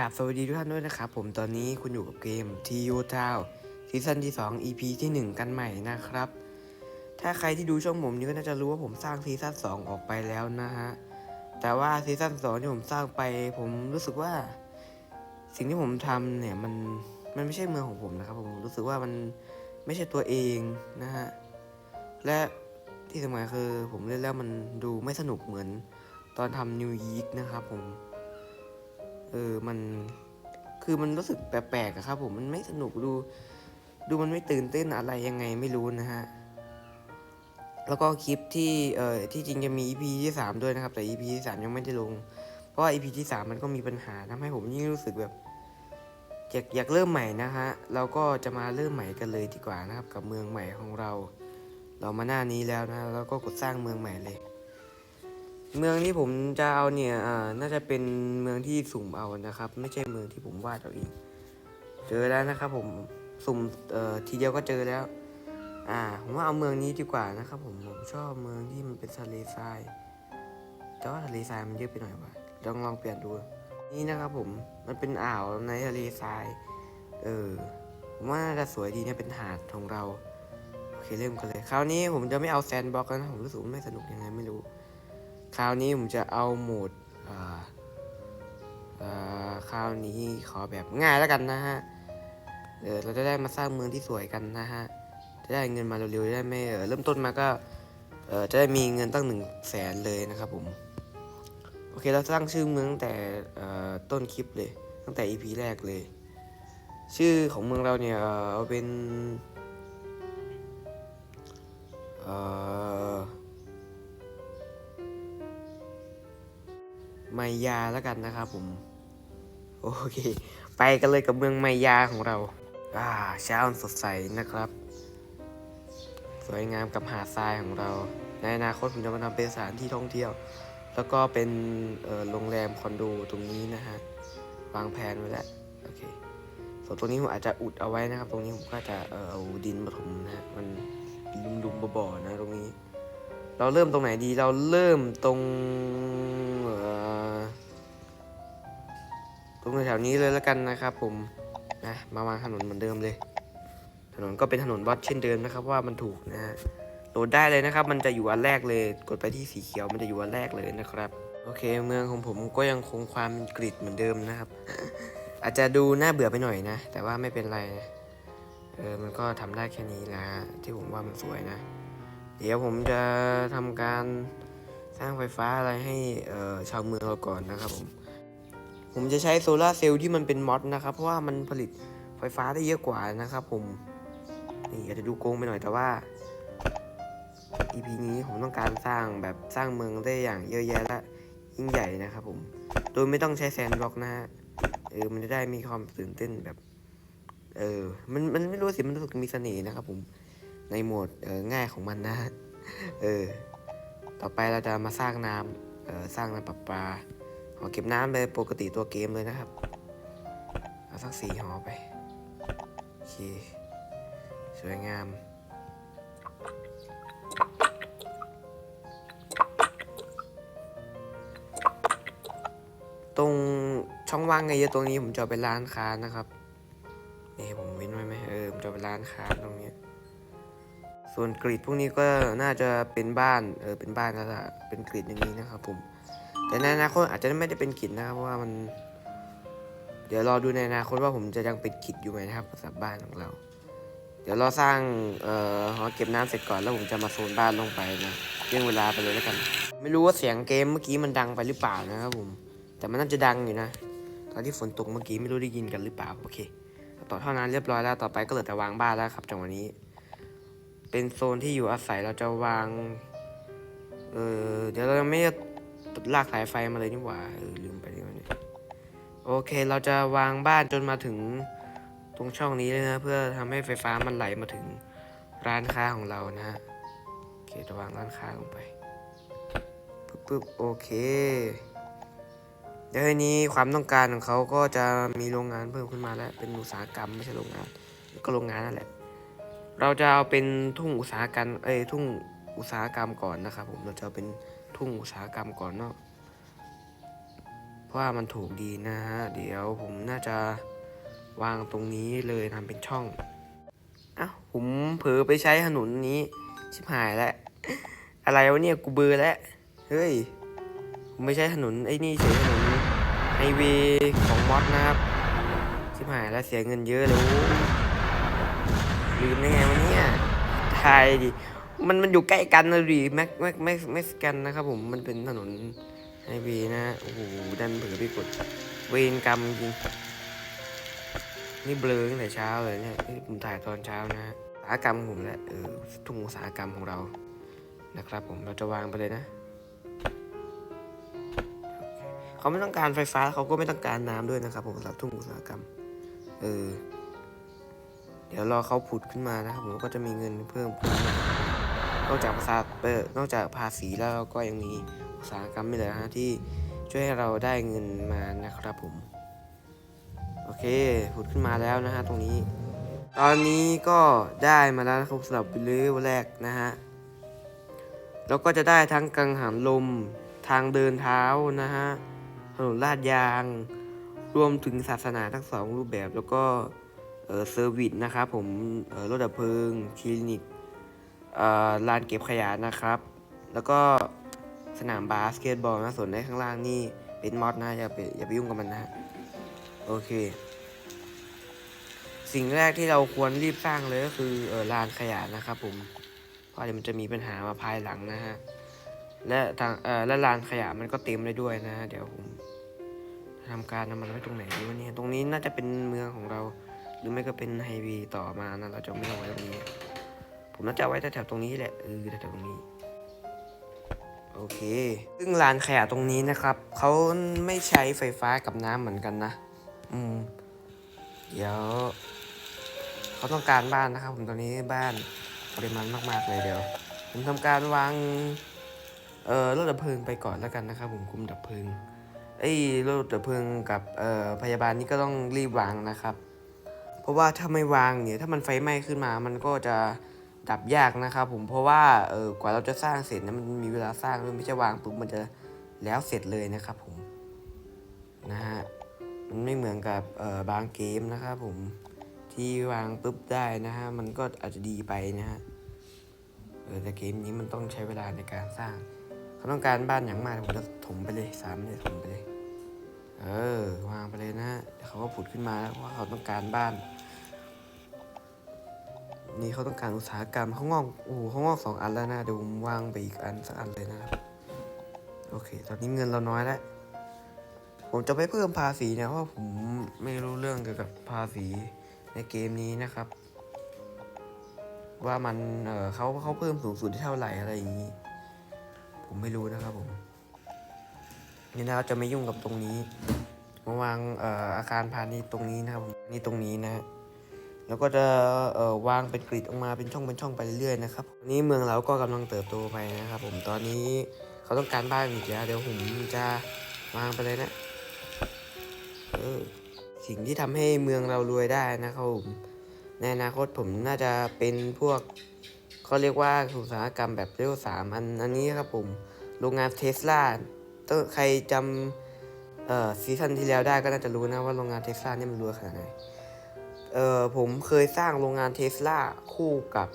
กราบสวัสดีทุกท่านด้วยนะครับผมตอนนี้คุณอยู่กับเกม TU Town ซีซั่นที่ 2 EP ที่ 1 กันใหม่นะครับ ถ้าใครที่ดูช่องผมนี่ก็น่าจะรู้ว่าผมสร้างซีซั่น2 ออกไปแล้วนะฮะ แต่ว่าซีซั่น2ที่ผมสร้างไป ผมรู้สึกว่า สิ่งที่ผมทำเนี่ยมันมันไม่ใช่เมืองของผมนะครับ ผมรู้สึกว่ามันไม่ใช่ตัวเองนะฮะ และที่สำคัญคือผมเล่นแล้วมันดูไม่สนุกเหมือนตอนทำนิวยีกนะครับผม เออมันคือมันรู้สึกแปลกๆอะครับ ผมมันไม่สนุกดู ดูมันไม่ตื่นเต้นอะไรยังไงไม่รู้นะฮะแล้วก็คลิปที่เอ่อที่จริงจะมี EP ที่สามด้วยนะครับ แต่ EP ที่สามยังไม่ได้ลง เพราะว่า EP ที่สามมันก็มีปัญหาทำให้ผมยิ่งรู้สึกแบบอยากอยากเริ่มใหม่นะฮะเราก็จะมาเริ่มใหม่กันเลยดีกว่านะครับ กับเมืองใหม่ของเรา เรามาหน้านี้แล้วนะแล้วก็กดสร้างเมืองใหม่เลย เมืองที่ผมจะเอาเนี่ยอ่าน่าจะเป็นเมืองที่สุ่มเอานะครับ ไม่ใช่เมืองที่ผมวาดเอาเองเจอแล้วนะครับ ผมสุ่มเอ่อทีเดียวก็เจอแล้ว อ่า ผมว่าเอาเมืองนี้ดีกว่านะครับผมผมชอบเมืองที่มันเป็นทะเลทรายแต่ว่าทะเลทรายมันเยอะไปหน่อยว่ะลองลองเปลี่ยนดูนี่นะครับผมมันเป็นอ่าวในทะเลทรายเออผมว่าน่าจะสวยดีเนี่ยเป็นหาดของเราโอเคเริ่มกันเลย คราวนี้ผมจะไม่เอาแซนด์บ็อกแล้วนะผมรู้สึกไม่สนุกยังไงไม่รู้ คราวนี้ผมจะเอาโหมดคราวนี้ขอแบบง่ายแล้วกันนะฮะเเราจะได้มาสร้างเมืองที่สวยกันนะฮะ จะได้เงินมาเร็วๆได้ไม่เออเริ่มต้นมาก็เออจะได้มีเงินตั้งหนึ่งแสนเลยนะครับผมโอเคเราสร้างชื่อเมืองตั้งแต่ต้นคลิปเลย ตั้งแต่ EP แรกเลย ชื่อของเมืองเราเนี่ยเอาเป็นเอ่อ ไมยาแล้วกันนะครับผม โอเค ไปกันเลยกับเมืองไมยาของเรา อ่าเช้าสดใสนะครับ สวยงามกับหาดทรายของเรา ในอนาคตผมจะมาทำเป็นสถานที่ท่องเที่ยว แล้วก็เป็นโรงแรมคอนโดตรงนี้นะฮะวางแผนไว้แล้วโอเคส่วนตรงนี้ผมอาจจะอุดเอาไว้นะครับ ตรงนี้ผมก็จะเอ่อเอาดินมาถมนะฮะมันลุมๆบ่อๆนะตรงนี้ เราเริ่มตรงไหนดีเราเริ่มตรงตรงแถวๆนี้เลยแล้วกันนะครับ ผมนะมาวางถนนเหมือนเดิมเลย ถนนก็เป็นถนนวัดเช่นเดิมนะครับ ว่ามันถูกนะฮะโหลดได้เลยนะครับ มันจะอยู่อันแรกเลย กดไปที่สีเขียวมันจะอยู่อันแรกเลยนะครับโอเคเมืองของผมก็ยังคงความกริดเหมือนเดิมนะครับ อาจจะดูน่าเบื่อไปหน่อยนะ แต่ว่าไม่เป็นไรนะเออมันก็ทำได้แค่นี้แหละที่ผมว่ามันสวยนะ เดี๋ยวผมจะทำการสร้างไฟฟ้าอะไรให้ชาวเมืองเราก่อนนะครับผม ผมจะใช้โซลาเซลล์ที่มันเป็นมอดนะครับ เพราะว่ามันผลิตไฟฟ้าได้เยอะกว่านะครับ ผม นี่อาจจะดูโกงไปหน่อยแต่ว่า EP นี้ผมต้องการสร้างแบบสร้างเมืองได้อย่างเยอะแยะและยิ่งใหญ่นะครับ ผม โดยไม่ต้องใช้แซนด์บล็อกนะฮะ เออ มันจะได้มีความตื่นเต้นแบบ เออ มัน มันไม่รู้สิ มันรู้สึกมีเสน่ห์นะครับผม ในโหมดง่ายของมันนะเออต่อไปเราจะมาสร้างน้ำสร้างน้ำประปาหอเก็บน้ำเลยปกติตัวเกมเลยนะครับเอาสักสี่หอไปโอเคสวยงามตรงช่องว่างไงเยอะตรงนี้ผมจะเอเป็นร้านค้านะครับนี่ผมเว้นไว้ไหมเออผมจะเอเป็นร้านค้าน ส่วนกรีดพวกนี้ก็น่าจะเป็นบ้านเออเป็นบ้านแล้วล่ะเป็นกรีดอย่างนี้นะครับผม แต่ในอนาคตอาจจะไม่ได้เป็นกรีดนะครับเพราะว่ามัน เดี๋ยวรอดูในอนาคตว่าผมจะยังเป็นกรีดอยู่ไหมนะครับสำหรับบ้านของเรา เดี๋ยวเราสร้างเอ่อหอเก็บน้ำเสร็จก่อนแล้วผมจะมาโซนบ้านลงไปนะเรื่องเวลาไปเลยแล้วกัน ไม่รู้ว่าเสียงเกมเมื่อกี้มันดังไปหรือเปล่านะครับผม แต่มันน่าจะดังอยู่นะตอนที่ฝนตกเมื่อกี้ไม่รู้ได้ยินกันหรือเปล่าโอเคต่อเท่านั้นเรียบร้อยแล้วต่อไปก็เหลือแต่วางบ้านแล้วครับจังหวะนี้ เป็นโซนที่อยู่อาศัยเราจะวาง เออเดี๋ยวเราไม่ได้ลากสายไฟมาเลยนี่หว่าเออลืมไปนี่วะเนี่ยโอเคเราจะวางบ้านจนมาถึงตรงช่องนี้เลยนะ เพื่อทำให้ไฟฟ้ามันไหลมาถึงร้านค้าของเรานะโอเคจะวางร้านค้าลงไปปึ๊บปึ๊บโอเคเดี๋ยวนี้ความต้องการของเขาก็จะมีโรงงานเพิ่มขึ้นมาแล้วเป็นอุตสาหกรรมไม่ใช่โรงงานก็โรงงานนั่นแหละ เราจะเอาเป็นทุ่งอุตสาหกรรมเอ้ยทุ่งอุตสาหกรรมก่อนนะครับผมเราจะเอาเป็นทุ่งอุตสาหกรรมก่อนเนาะเพราะว่ามันถูกดีนะฮะเดี๋ยวผมน่าจะวางตรงนี้เลยทำเป็นช่องอ้าวผมเผลอไปใช้ถนนนี้ชิบหายแล้วอะไรวะเนี่ยกูเบอร์แล้วเฮ้ยผมไม่ใช่ถนนไอ้นี่เฉยถนนไฮเวย์ของมอสนะครับชิบหายแล้วเสียเงินเยอะเลย ลืมได้ไงวะเนี่ยทายดิมันมันอยู่ใกล้กันนะดิแม็กแม็กแม็กแม็กกันนะครับผมมันเป็นถนนไฮเวย์นะฮะโอ้โหดันเผือไปกดเวรกรรมจริงนี่เบลอตั้งแต่เช้าเลยเนี่ยผมถ่ายตอนเช้านะสาหกรรมผมและเออทุ่งอุตสาหกรรมของเรานะครับ ผมเราจะวางไปเลยนะเขาไม่ต้องการไฟฟ้าเขาก็ไม่ต้องการน้ำด้วยนะครับ ผมสำหรับทุ่งอุตสาหกรรม เออ เดี๋ยวรอเขาผุดขึ้นมานะครับผมก็จะมีเงินเพิ่มขึ้นมานอกจากภาษาเออนอกจากภาษีแล้วก็ยังมีอุตสาหกรรมนี่แหละฮะที่ช่วยให้เราได้เงินมานะครับผม โอเคผุดขึ้นมาแล้วนะฮะตรงนี้ ตอนนี้ก็ได้มาแล้วนะครับสำหรับเลเวลแรกนะฮะแล้วก็จะได้ทั้งกังหันลมทางเดินเท้านะฮะถนนลาดยาง รวมถึงศาสนาทั้งสองรูปแบบแล้วก็ เออเซอร์วิสนะครับผมเออรถดับเพลิงคลินิกเอ่อลานเก็บขยะนะครับ แล้วก็สนามบาสเกตบอลนะส่วนในข้างล่างนี่เป็นมอดนะอย่าไปอย่าไปยุ่งกับมันนะโอเค สิ่งแรกที่เราควรรีบสร้างเลยก็คือเออลานขยะนะครับผมเพราะเดี๋ยวมันจะมีปัญหามาภายหลังนะฮะและทางเออและลานขยะมันก็เต็มเลยด้วยนะ เดี๋ยวผมทำการนำมันไว้ตรงไหนดีวะเนี่ยตรงนี้น่าจะเป็นเมืองของเรา หรือไม่ก็เป็นไฮวย์ต่อมานะเราจะไม่เอาไว้ตรงนี้ ผมน่าจะไว้แถวๆตรงนี้แหละเออแถวๆตรงนี้โอเค ซึ่งลานขยะตรงนี้นะครับ เขาไม่ใช้ไฟฟ้ากับน้ำเหมือนกันนะ อืม เดี๋ยว เขาต้องการบ้านนะครับ ผมตอนนี้บ้านปริมาณมาก ๆ เลยเดี๋ยว ผมทำการวาง เอ่อรถดับเพลิงไปก่อนแล้วกันนะครับ ผมคุมดับเพลิงไอ้ยรถดับเพลิงกับเอ่อพยาบาลนี่ก็ต้องรีบวางนะครับ ราะว่าถ้าไม่วางเนี่ยถ้ามันไฟไหม้ขึ้นมามันก็จะดับยากนะครับผมเพราะว่าเออกว่าเราจะสร้างเสร็จนี่ยมันมีเวลาสร้างด้วยไม่ใช่วางปุ๊บมันจะแล้วเสร็จเลยนะครับผมนะฮะมันไม่เหมือนกับเออบางเกมนะครับผมที่วางปุ๊บได้นะฮะมันก็อาจจะดีไปนะฮะเออแต่เกมนี้มันต้องใช้เวลาในการสร้างเขาต้องการบ้านอย่างมากผมจะถมไปเลยสามเลยถมไปเลย เออวางไปเลยนะเดี๋ยวเขาก็ผุดขึ้นมาแล้วว่าเขาต้องการบ้าน นี่เขาต้องการอุตสาหกรรมเขางอกโอ้โหเขางอกสองอันแล้วนะเดี๋ยวผมวางไปอีกอันสักอันเลยนะครับโอเค ตอนนี้เงินเราน้อยแล้วผมจะไปเพิ่มภาษีนะเพราะผมไม่รู้เรื่องเกี่ยวกับภาษีในเกมนี้นะครับ ว่ามันเออเขาเขาเพิ่มสูงสุดที่เท่าไหร่อะไรอย่างนี้ ผมไม่รู้นะครับผมนี่นะเราจะไม่ยุ่งกับตรงนี้มาวางเอ่ออาคารพาณิชย์ตรงนี้นะครับผมนี่ตรงนี้นะฮะ แล้วก็จะเอ่อวางเป็นกริดออกมาเป็นช่องเป็นช่องไปเรื่อยๆนะครับนี่เมืองเราก็กำลังเติบโตไปนะครับ ผมตอนนี้เขาต้องการบ้านอีกแล้วเดี๋ยวผมจะวางไปเลยนะเออสิ่งที่ทำให้เมืองเรารวยได้นะครับผมในอนาคตผมน่าจะเป็นพวกเขาเรียกว่าอุตสาหกรรมแบบเลเวลสามอันอันนี้ครับผมโรงงานเทสลาต้องใครจำเอ่อซีซั่นที่แล้วได้ก็น่าจะรู้นะว่าโรงงานเทสลาเนี่ยมันรวยขนาดไหน เอ่อผมเคยสร้างโรงงานเทสลาคู่กับ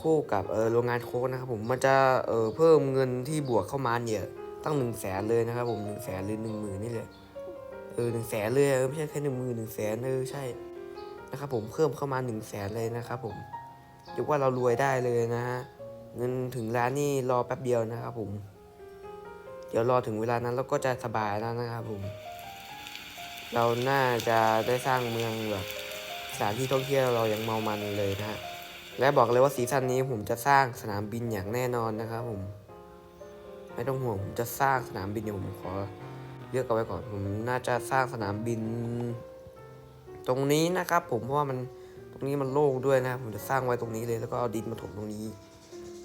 คู่กับเออโรงงานโค้กนะครับผมมันจะเออเพิ่มเงินที่บวกเข้ามาเนี่ยตั้งหนึ่งแสนเลยนะครับผมหนึ่งแสนหรือหนึ่งหมื่นนี่เลยเออหนึ่งแสนเลยไม่ใช่แค่หนึ่งหมื่นหนึ่งแสนเออใช่นะครับผมเพิ่มเข้ามา1นึ่งแสนเลยนะครับผมยกว่าเรารวยได้เลยนะฮะเงินถึงร้านนี่รอแป๊บเดียวนะครับผม เดี๋ยวรอถึงเวลานั้นเราก็จะสบายแล้วนะครับผม เราน่าจะได้สร้างเมืองแบบสถานที่ท่องเที่ยวเรายังเมามันเลยนะฮะ และบอกเลยว่าซีซั่นนี้ผมจะสร้างสนามบินอย่างแน่นอนนะครับผม ไม่ต้องห่วงผมจะสร้างสนามบินเดี๋ยวผมขอเลือกเอาไว้ก่อน ผมน่าจะสร้างสนามบิน ตรงนี้นะครับ ผมเพราะว่ามันตรงนี้มันโล่งด้วยนะ ผมจะสร้างไว้ตรงนี้เลย แล้วก็เอาดินมาถมตรงนี้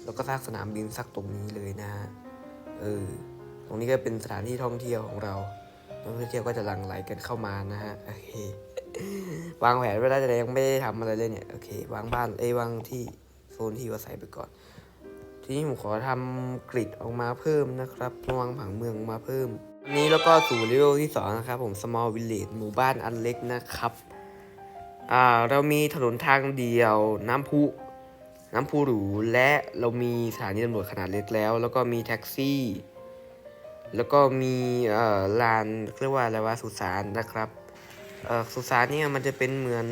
แล้วก็สร้างสนามบินสักตรงนี้เลยนะฮะเออ ตรงนี้ก็เป็นสถานที่ท่องเที่ยวของเรา นักท่องเที่ยวก็จะหลั่งไหลกันเข้ามานะฮะโอเควางแผนไว้แล้แต่ยังไม่ได้ทำอะไรเลยเนี่ยโอเควางบ้านเอ้วางที่โซนที่อยู่อาศัยไปก่อน ทีนี้ผมขอทำกริดออกมาเพิ่มนะครับวางผังเมืองมาเพิ่มอันนี้แล้วก็สู่เลเวลที่สองนะครับผม small village หมู่บ้านอันเล็กนะครับอ่าเรามีถนนทางเดียวน้ำพุน้ำพุหรูและเรามีสถานีตำรวจขนาดเล็กแล้ว แล้วก็มีแท็กซี่ แล้วก็มีลานเรียกว่าอะไรวะสุสานนะครับสุสานเนี่ยมันจะเป็นเหมือน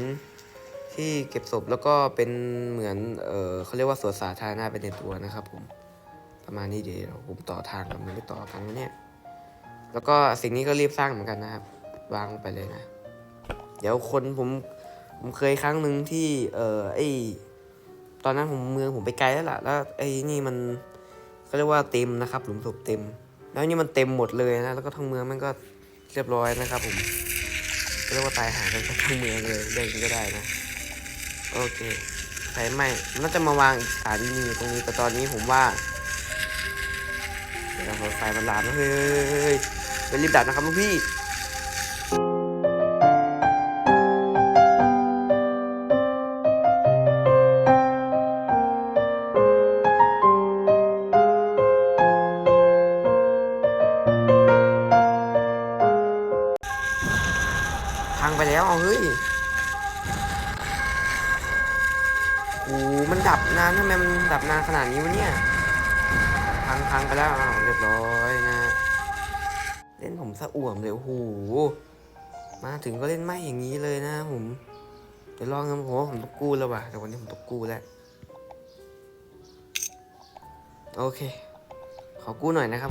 ที่เก็บศพแล้วก็เป็นเหมือนเออเขาเรียกว่าสวนสาธารณะเป็นในตัวนะครับผมประมาณนี้เดี๋ยวผมต่อทางกับมันไม่ต่อกันวเนี่ยแล้วก็สิ่งนี้ก็รีบสร้างเหมือนกันนะครับวางไปเลยนะ เดี๋ยวคนผมผมเคยครั้งหนึ่งที่เออไอตอนนั้นผมเมืองผมไปไกลแล้วล่ะแล้วไอ้นี่มันเขาเรียกว่าเต็มนะครับ หลุมศพเต็ม แล้วนี่มันเต็มหมดเลยนะ แล้วก็ทั้งเมืองมันก็เรียบร้อยนะครับผมเรียกว่าตายหากันทั้งเมืองเลยได้ก็ได้นะ โอเคไฟไหม้น่าจะมาวางอีกสถานีนึงตรงนี้แต่ตอนนี้ผมว่าเดี๋ยวไฟมันลามแล้วเฮ้ยเฮ้ยเฮ้ยเฮ้ยรีบดับนะครับลูกพี่ แล้วอ้าวเรียบร้อยนะ เล่นผมสะอ่วมเลยโอ้โหมาถึงก็เล่นไม่อย่างนี้เลยนะผมเดี๋ยวลองกันผมว่าผมต้องกู้แล้วว่ะแต่วันนี้ผมต้องกู้แล้วโอเค ขอกู้หน่อยนะครับ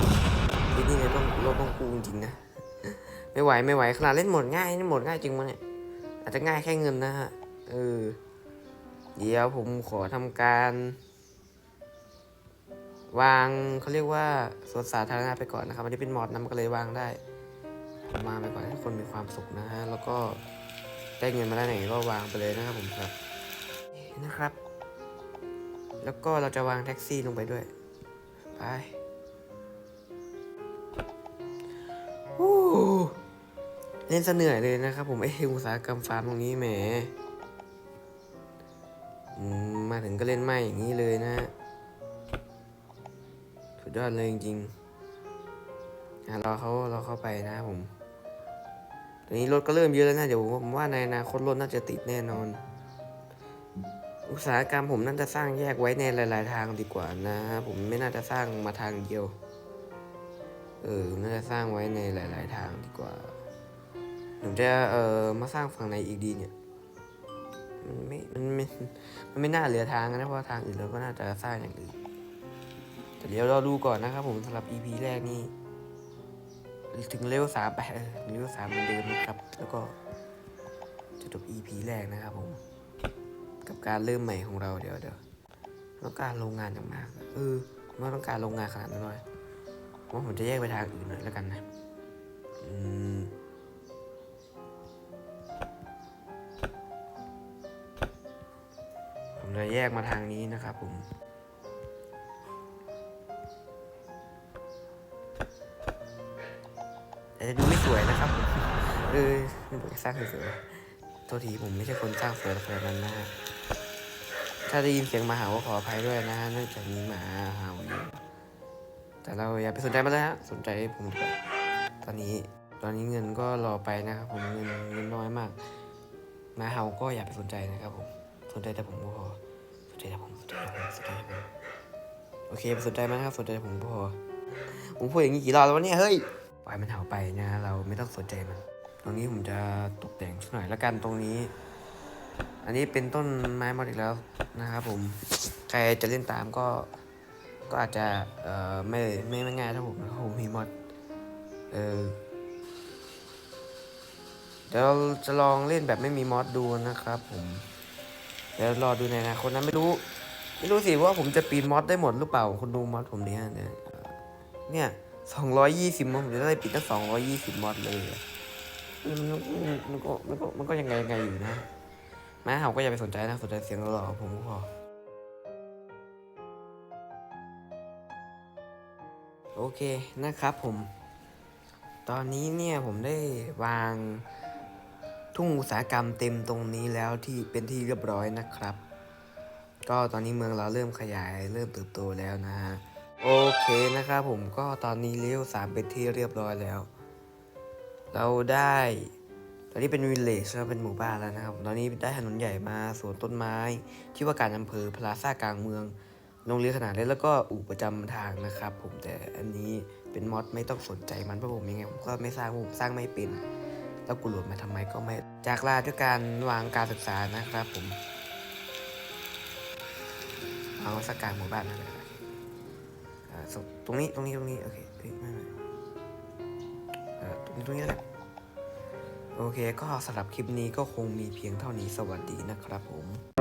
ที่นี่เนี่ยต้องเราต้องกู้จริงนะไม่ไหวไม่ไหวขนาดเล่นหมดง่ายนี่หมดง่ายจริงมั้เนี่ยอาจจะง่ายแค่เงินนะฮะเออเดี๋ยวผมขอทำการ วางเขาเรียกว่าสวนสาธารณะไปก่อนนะครับอันนี้เป็นมอดนะมันก็เลยวางได้ผมวางไปก่อนให้คนมีความสุขนะฮะแล้วก็ได้เงินมาได้ไหนก็วางไปเลยนะครับผมครับนะครับ แล้วก็เราจะวางแท็กซี่ลงไปด้วยไปโอ้เล่นเหนื่อยเลยนะครับผมเอ้อุตสาหกรรมฟาร์มตรงนี้แหมมาถึงก็เล่นไม่อย่างนี้เลยนะฮะ สุดยอดเลยจริงๆรอเขาเราเข้าไปนะผมตอนนี้รถก็เริ่มเยอะแล้วนะเดี๋ยวผมว่าในอนาคตรถน่าจะติดแน่นอน อุตสาหกรรมผมน่าจะสร้างแยกไว้ในหลาย ๆ ทางดีกว่านะ ผมไม่น่าจะสร้างมาทางเดียว เออน่าจะสร้างไว้ในหลาย ๆ ทางดีกว่าผมจะเออมาสร้างฝั่งไหนอีกดีเนี่ยมันไม่มันไม่มันไม่น่าเหลือทางนะเพราะทางอื่นเราก็น่าจะสร้างอย่างอื่น เดี๋ยวเราดูก่อนนะครับผมสำหรับ EP แรกนี่ถึงเลเวลสามไปเออเลเวลสามเหมือนเดิมนะครับ แล้วก็จะจบ EP แรกนะครับผม กับการเริ่มใหม่ของเราเดี๋ยวเดี๋ยวต้องการโรงงานอย่างมาก เออผมว่าต้องการโรงงานขนาดนั้นเลยผมว่าผมจะแยกไปทางอื่นหน่อยแล้วกันนะ อืมผมจะแยกมาทางนี้นะครับผม แต่จะดูไม่สวยนะครับ เออไม่บอกจะสร้างสวยโทษทีผมไม่ใช่คนสร้างสวยแบบนั้นนะถ้าได้ยินเสียงมาเห่าก็ขออภัยด้วยนะฮะเนื่องจากมีหมาเห่าอยู่แต่เราอย่าไปสนใจมันเลยฮะสนใจผมกว่าตอนนี้ตอนนี้เงินก็รอไปนะครับผมเงินเงินน้อยมากหมาเห่าก็อย่าไปสนใจนะครับผมสนใจแต่ผมก็พอสนใจแต่ผมสนใจแต่ผมสนใจผมโอเคไปสนใจมันนะครับสนใจแต่ผมก็พอผมพูดอย่างนี้กี่รอบแล้ววะเนี่ยเฮ้ย ปล่อยมันเห่าไปนะเราไม่ต้องสนใจมัน ตรงนี้ผมจะตกแต่งสักหน่อยแล้วกันตรงนี้ อันนี้เป็นต้นไม้มอดอีกแล้วนะครับผมใครจะเล่นตามก็ก็อาจจะเอ่อไม่ไม่ไม่ง่ายเท่าผมนะผมมีมอดเออเดี๋ยวเราจะลองเล่นแบบไม่มีมอดดูนะครับผมเดี๋ยวรอดูในอนาคตนะไม่รู้ ไม่รู้สิว่าผมจะปีนมอดได้หมดหรือเปล่าคนดูมอดผมเนี่ยเนี่ยเนี่ย สองร้อยยี่สิบมอดผมจะได้ปิดตั้งสองร้อยยี่สิบมอดเลยมันมันมันก็มันก็มันก็ยังไงยังไงอยู่นะแม้เขาก็อย่าไปสนใจนะสนใจเสียงหล่อๆผมก็พอโอเคนะครับผม ตอนนี้เนี่ยผมได้วางทุ่งอุตสาหกรรมเต็มตรงนี้แล้วที่เป็นที่เรียบร้อยนะครับ ก็ตอนนี้เมืองเราเริ่มขยายเริ่มเติบโตแล้วนะฮะ โอเคนะครับผมก็ตอนนี้เลเวสามเป็นที่เรียบร้อยแล้ว เราได้ ตอนนี้เป็นวิลเลจแล้วเป็นหมู่บ้านแล้วนะครับ ตอนนี้ได้ถนนใหญ่มาสวนต้นไม้ ที่ว่าการอำเภอพลาซ่ากลางเมืองโรงเรียนขนาดเล็กแล้วก็อู่ประจำทางนะครับ ผมแต่อันนี้เป็นมอดไม่ต้องสนใจมันเพราะผมยังไงผมก็ไม่สร้างผมสร้างไม่เป็นแล้วกูโหลดมาทำไมก็ไม่จากลาด้วยการวางการศึกษานะครับผมเอาสักการหมู่บ้านนั่นแหละอ่าส่ง ตรงนี้ตรงนี้ตรงนี้โอเคไม่ไม่เออตรงนี้ตรงนี้แล้วกันโอเค ก็สำหรับคลิปนี้ก็คงมีเพียงเท่านี้สวัสดีนะครับผม